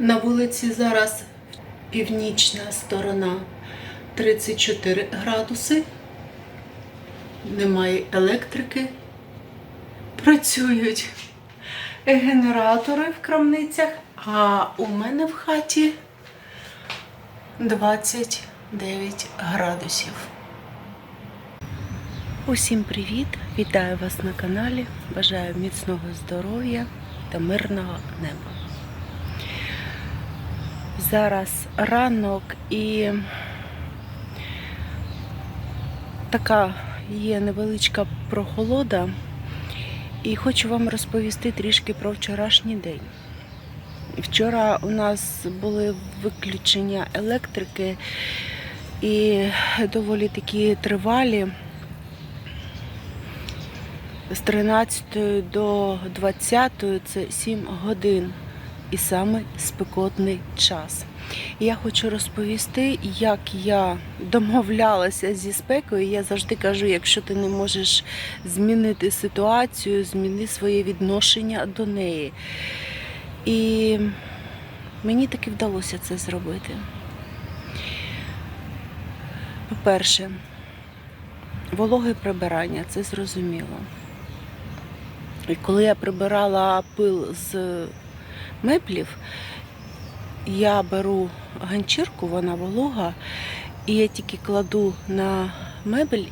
На вулиці зараз північна сторона 34 градуси. Немає електрики. Працюють генератори в крамницях, а у мене в хаті 29 градусів. Усім привіт! Вітаю вас на каналі. Бажаю міцного здоров'я та мирного неба. Зараз ранок і така є невеличка прохолода. І хочу вам розповісти трішки про вчорашній день. Вчора у нас були виключення електрики і доволі такі тривалі. З 13 до 20 це 7 годин і саме спекотний час. Я хочу розповісти, як я домовлялася зі спекою. Я завжди кажу, якщо ти не можеш змінити ситуацію, зміни своє відношення до неї. І мені таки вдалося це зробити. По-перше, вологе прибирання це зрозуміло. І коли я прибирала пил з меблів, я беру ганчірку, вона волога, і я тільки кладу на мебель,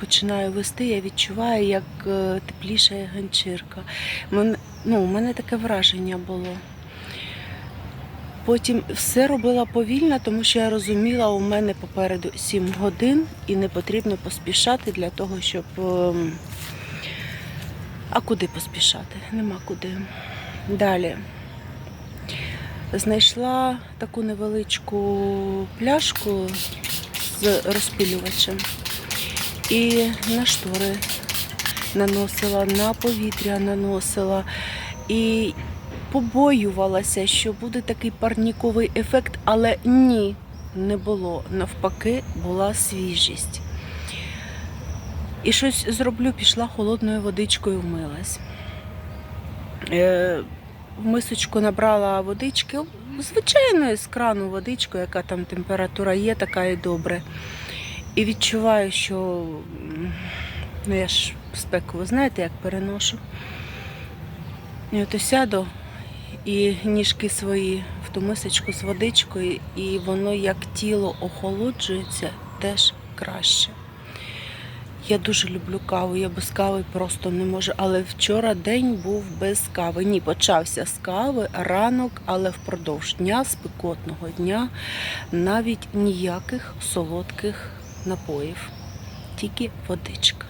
починаю вести, я відчуваю, як е, теплішає ганчірка. Мен- ну, у мене таке враження було. Потім все робила повільно, тому що я розуміла, у мене попереду 7 годин і не потрібно поспішати для того, щоб. ем, А куди поспішати? Нема куди. Далі. Знайшла таку невеличку пляшку з розпилювачем і на штори наносила, на повітря наносила. І побоювалася, що буде такий парніковий ефект, але ні, не було. Навпаки, була свіжість. І щось зроблю, пішла холодною водичкою вмилась. В мисочку набрала водички, звичайної з крану водичку, яка там температура є, така і добре. І відчуваю, що ну я ж спеку, ви знаєте, як переношу. І от сяду і ніжки свої в ту мисочку з водичкою, і воно як тіло охолоджується, теж краще. Я дуже люблю каву, я без кави просто не можу. Але вчора день був без кави. Ні, почався з кави, ранок, але впродовж дня, спекотного дня, навіть ніяких солодких напоїв, тільки водичка.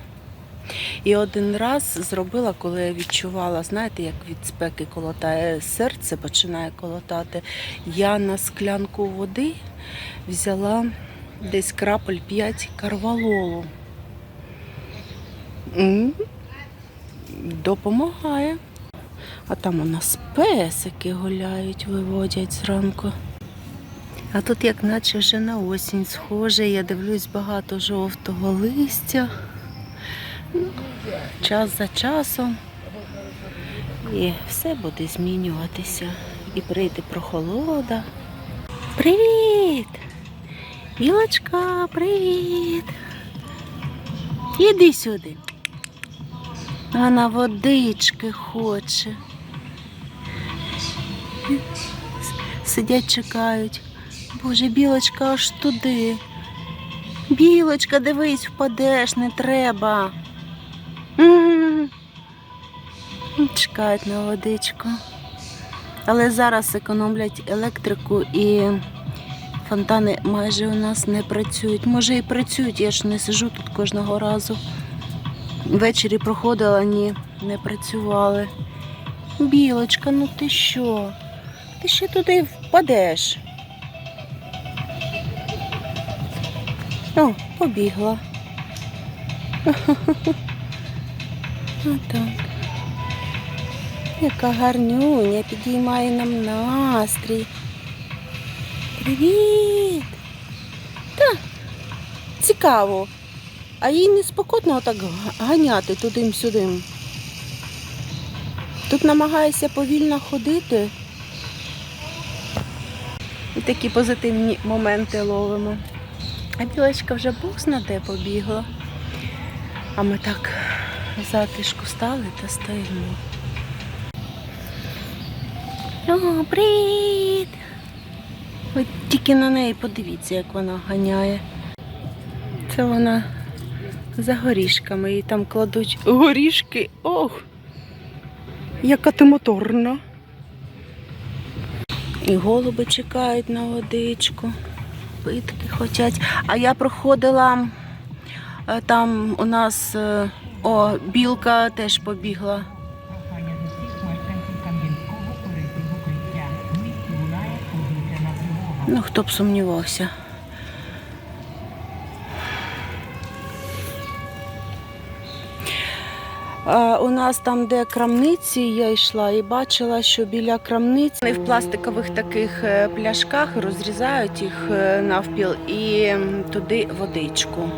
І один раз зробила, коли я відчувала, знаєте, як від спеки колотає серце, починає колотати. Я на склянку води взяла десь крапель 5 карвалолу. Допомагає. А там у нас песики гуляють, виводять зранку. А тут, як наче вже на осінь схоже, я дивлюсь багато жовтого листя. Ну, час за часом. І все буде змінюватися. І прийде прохолода. Привіт! Білочка, привіт! Іди сюди. Вона водички хоче. Сидять, чекають. Боже, білочка аж туди. Білочка, дивись, впадеш, не треба. Чекають на водичку. Але зараз економлять електрику і фонтани майже у нас не працюють. Може і працюють, я ж не сижу тут кожного разу. Ввечері проходила, ні, не працювали. Білочка, ну ти що? Ти ще туди впадеш. О, побігла. Отак. Яка гарнюня підіймає нам настрій. Привіт! Та, цікаво. А їй не спокійно отак ганяти туди-сюди. Тут намагається повільно ходити. І такі позитивні моменти ловимо. А білочка вже Бог знаде побігла. А ми так затишку стали та стоїмо. Привіт! Ви тільки на неї подивіться, як вона ганяє. Це вона за горішками і там кладуть горішки. Ох! Яка ти моторна. І голуби чекають на водичку, питки хочуть. А я проходила е, там у нас е, о, білка теж побігла. Ну, хто б сумнівався. У нас там, де крамниці, я йшла і бачила, що біля крамниці вони в пластикових таких е, пляшках розрізають їх е, навпіл і туди водичку.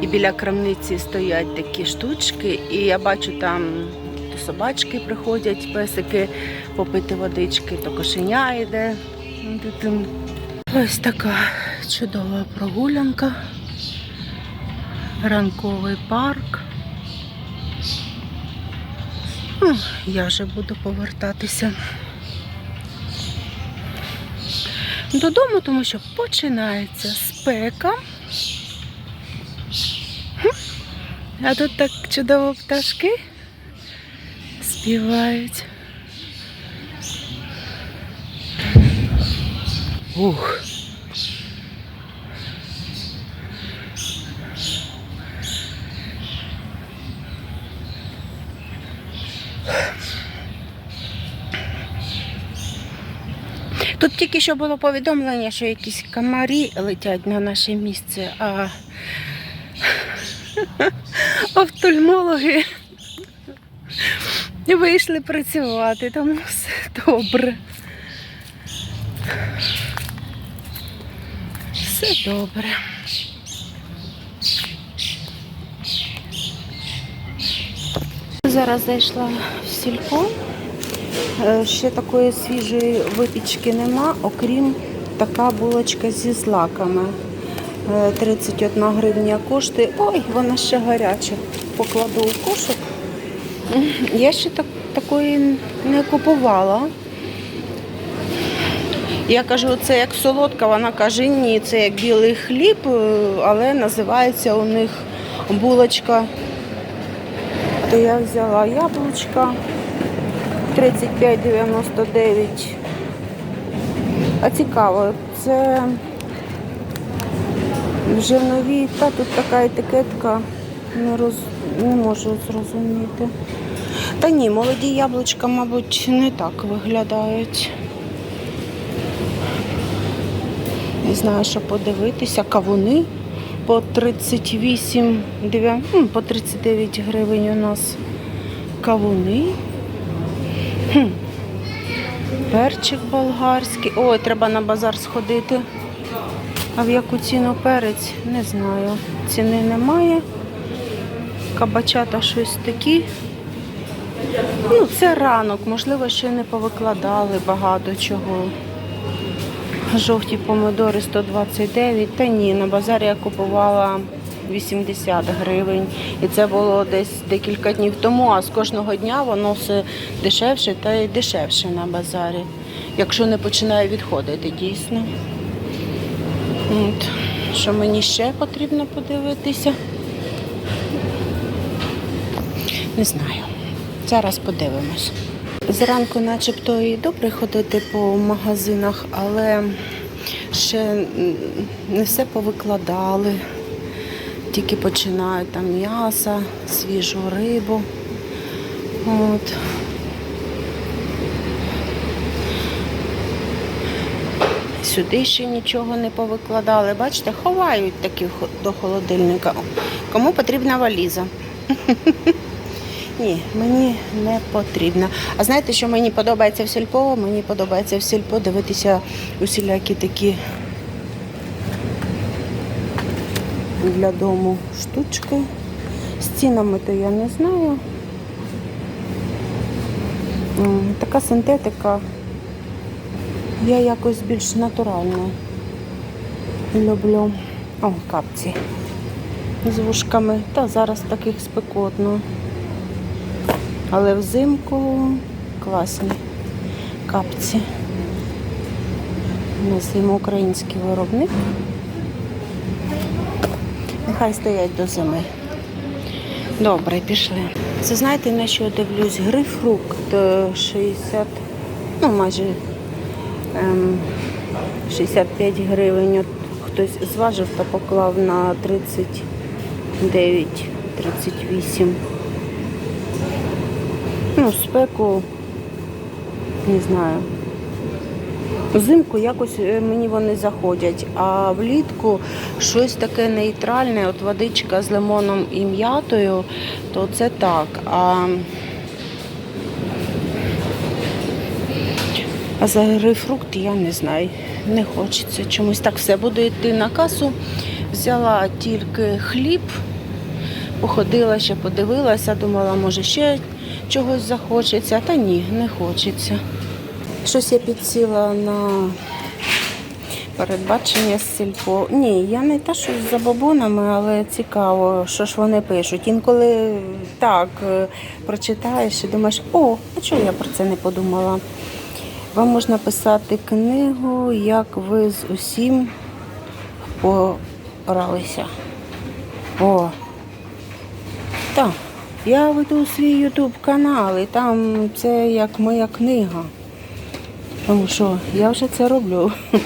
І біля крамниці стоять такі штучки, і я бачу там то собачки приходять, песики попити водички, то кошеня йде. Ось така чудова прогулянка. Ранковий парк. Ну, Я вже буду повертатися додому, тому що починається спека. А тут так чудово пташки співають. Ух. Тут тільки що було повідомлення, що якісь комарі летять на наше місце, а офтальмологи вийшли працювати, тому все добре. Все добре. Зараз зайшла в сільпо. Е, Ще такої свіжої випічки нема, окрім така булочка зі злаками. Е, 31 гривня коштує. Ой, вона ще гаряча. Покладу у кошик. Я ще так, такої не купувала. Я кажу, це як солодка, вона каже, ні, це як білий хліб, е, але називається у них булочка. То я взяла яблучка 35,99. А цікаво, це вже нові, та тут така етикетка, не, роз... не можу зрозуміти. Та ні, молоді яблучка, мабуть, не так виглядають. Не знаю, що подивитися. Кавуни по 38, дев'я- м, по 39 гривень у нас кавуни. Перчик болгарський. Ой, треба на базар сходити. А в яку ціну перець? Не знаю. Ціни немає. Кабачата щось такі. Ну, це ранок, можливо, ще не повикладали багато чого. Жовті помидори 129. Та ні, на базарі я купувала 80 гривень. І це було десь декілька днів тому, а з кожного дня воно все дешевше та й дешевше на базарі. Якщо не починає відходити, дійсно. От. Що мені ще потрібно подивитися? Не знаю. Зараз подивимось. Зранку начебто і добре ходити по магазинах, але ще не все повикладали. Тільки починають там м'ясо, свіжу рибу. От. Сюди ще нічого не повикладали. Бачите, ховають такі до холодильника. Кому потрібна валіза? Ні, мені не потрібно. А знаєте, що мені подобається в сільпо? Мені подобається в сільпо дивитися усілякі такі для дому штучки. З цінами то я не знаю. Така синтетика Я якось більш натурально люблю. О, капці з вушками. Та зараз таких спекотно. Але взимку класні капці. У нас їм український виробник. Нехай стоять до зими. Добре, пішли. Це знаєте, на що я дивлюсь? Грейпфрукт е, 60, ну майже ем, 65 гривень. От хтось зважив та поклав на 39, 38. Ну, спеку, не знаю. Взимку якось е, мені вони заходять, а влітку щось таке нейтральне, от водичка з лимоном і м'ятою, то це так. А, а за грейпфрукт я не знаю. Не хочеться чомусь так все. Буду йти на касу. Взяла тільки хліб, походила ще, подивилася, думала, може ще чогось захочеться. Та ні, не хочеться. Щось я підсіла на передбачення з сільпо. Ні, я не те, що з забобонами, але цікаво, що ж вони пишуть. Інколи так е, прочитаєш і думаєш, о, а чого я про це не подумала? Вам можна писати книгу, як ви з усім впоралися. О, так. Я веду свій ютуб канал, і там це як моя книга. Тому що я вже це роблю.